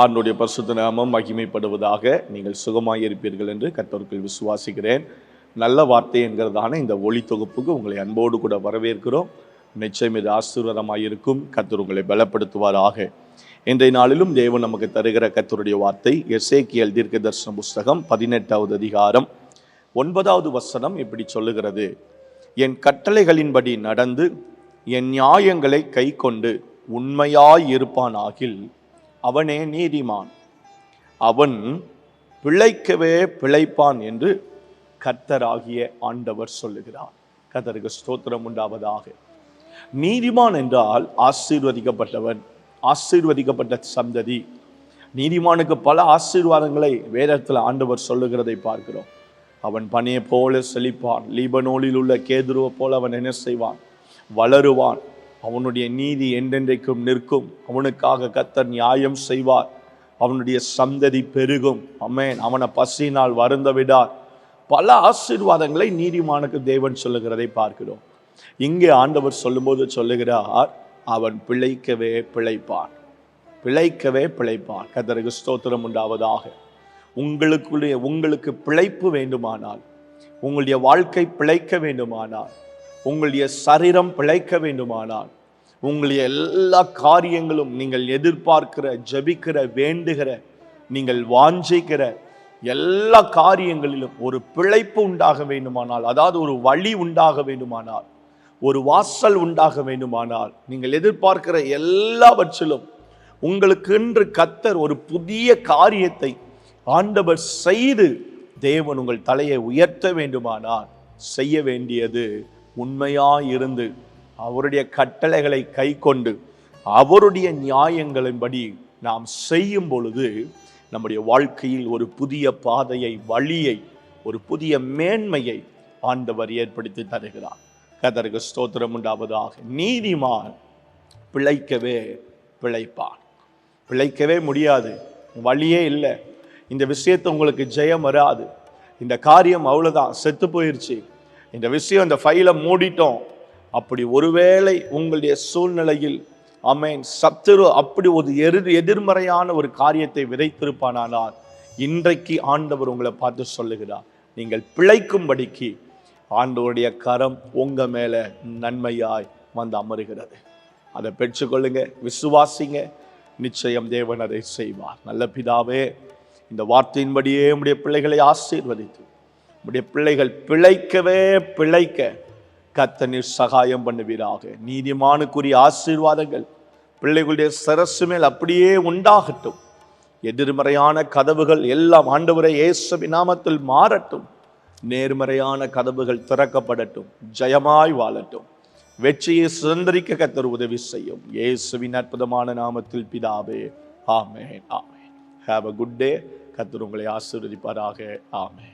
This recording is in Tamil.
ஆண்டுடைய பரிசுத்த நாமம் மகிமைப்படுவதாக நீங்கள் சுகமாக இருப்பீர்கள் என்று கத்தோர்கள் விசுவாசிக்கிறேன். நல்ல வார்த்தை என்கிறதான இந்த ஒளி தொகுப்புக்கு உங்களை அன்போடு கூட வரவேற்கிறோம். நிச்சயம் இது ஆசீர்வாதமாக இருக்கும் கர்த்தர் உங்களை பலப்படுத்துவாராக. இன்றைய நாளிலும் தேவன் நமக்கு தருகிற கத்தருடைய வார்த்தை எசேக்கியல் தீர்க்க தரிசன புஸ்தகம் பதினெட்டாவது அதிகாரம் ஒன்பதாவது வசனம் இப்படி சொல்லுகிறது. என் கட்டளைகளின்படி நடந்து என் நியாயங்களை கை கொண்டு உண்மையாய் இருப்பானாகில் அவனே நீதிமான். அவன் பிழைக்கவே பிழைப்பான் என்று கர்த்தராகிய ஆண்டவர் சொல்லுகிறார். கர்த்தருக்கு ஸ்தோத்திரம் உண்டாவதாக. நீதிமான் என்றால் ஆசீர்வதிக்கப்பட்டவன் ஆசீர்வதிக்கப்பட்ட சந்ததி. நீதிமானுக்கு பல ஆசீர்வாதங்களை வேதத்தில் ஆண்டவர் சொல்லுகிறதை பார்க்கிறோம். அவன் பனையை போல செழிப்பான் லீபனோலில் உள்ள கேதுருவை போல அவன் என்ன செய்வான்? வளருவான். அவனுடைய நீதி என்றென்றைக்கும் நிற்கும். அவனுக்காக கத்தர் நியாயம் செய்வார். அவனுடைய சந்ததி பெருகும். அம்மேன் அவனை பசியினால் வருந்த விடார் பல ஆசீர்வாதங்களை நீதிமானுக்கு தேவன் சொல்லுகிறதை பார்க்கிறோம். இங்கே ஆண்டவர் சொல்லும்போது சொல்லுகிறார் அவன் பிழைக்கவே பிழைப்பான். பிழைக்கவே பிழைப்பான். கத்தருக்கு ஸ்தோத்திரம் உண்டாவதாக. உங்களுக்குள்ளே உங்களுக்கு பிழைப்பு வேண்டுமானால் உங்களுடைய வாழ்க்கை பிழைக்க வேண்டுமானால் உங்களுடைய சரீரம் பிழைக்க வேண்டுமானால் உங்களுடைய எல்லா காரியங்களும் நீங்கள் எதிர்பார்க்கிற ஜபிக்கிற வேண்டுகிற நீங்கள் வாஞ்சிக்கிற எல்லா காரியங்களிலும் ஒரு பிழைப்பு உண்டாக வேண்டுமானால் அதாவது ஒரு வழி உண்டாக வேண்டுமானால் ஒரு வாசல் உண்டாக வேண்டுமானால் நீங்கள் எதிர்பார்க்கிற எல்லாவற்றிலும் உங்களுக்கென்று கத்தர் ஒரு புதிய காரியத்தை ஆண்டவர் செய்து தேவன் உங்கள் தலையை உயர்த்த வேண்டுமானால் செய்ய வேண்டியது. உண்மையாயிருந்து அவருடைய கட்டளைகளை கை கொண்டு அவருடைய நியாயங்களின்படி நாம் செய்யும் பொழுது நம்முடைய வாழ்க்கையில் ஒரு புதிய பாதையை வழியை ஒரு புதிய மேன்மையை ஆண்டவர் ஏற்படுத்தி தருகிறார். கதருக்கு ஸ்தோத்திரம் உண்டாவதாக. நீதிமான் பிழைக்கவே பிழைப்பான். பிழைக்கவே முடியாது. வழியே இல்லை. இந்த விஷயத்தை உங்களுக்கு ஜெயம் வராது. இந்த காரியம் அவ்வளோதான் செத்து போயிடுச்சு இந்த விஷயம் இந்த ஃபைலை மூடிட்டோம். அப்படி ஒருவேளை உங்களுடைய சூழ்நிலையில் அமேன் சத்துரு அப்படி ஒரு எரு எதிர்மறையான ஒரு காரியத்தை விதைத்திருப்பானால் இன்றைக்கு ஆண்டவர் உங்களை பார்த்து சொல்லுகிறார். நீங்கள் பிழைக்கும்படிக்கு ஆண்டவருடைய கரம் உங்கள் மேலே நன்மையாய் வந்து அமருகிறது. அதை பெற்றுக்கொள்ளுங்க விசுவாசிங்க. நிச்சயம் தேவன் அதை செய்வார். நல்ல பிதாவே இந்த வார்த்தையின்படியே உடைய பிள்ளைகளை ஆசீர்வதித்து உடைய பிள்ளைகள் பிழைக்கவே பிழைக்க கத்த நீர் சகாயம் பண்ணுவீராக. நீதிமானுக்குரிய ஆசீர்வாதங்கள் பிள்ளைகளுடைய சரசு மேல் அப்படியே உண்டாகட்டும். எதிர்மறையான கதவுகள் எல்லாம் ஆண்டவரை இயேசுவி நாமத்தில் மாறட்டும். நேர்மறையான கதவுகள் திறக்கப்படட்டும். ஜெயமாய் வாழட்டும். வெற்றியை சுதந்திரிக்க கத்தர் உதவி செய்யும். இயேசுவின் அற்புதமான நாமத்தில் பிதாவே ஆமே ஆமே ஹாவ் அ குட் டே கத்தர் உங்களை ஆசீர்வதிப்பாராக. ஆமே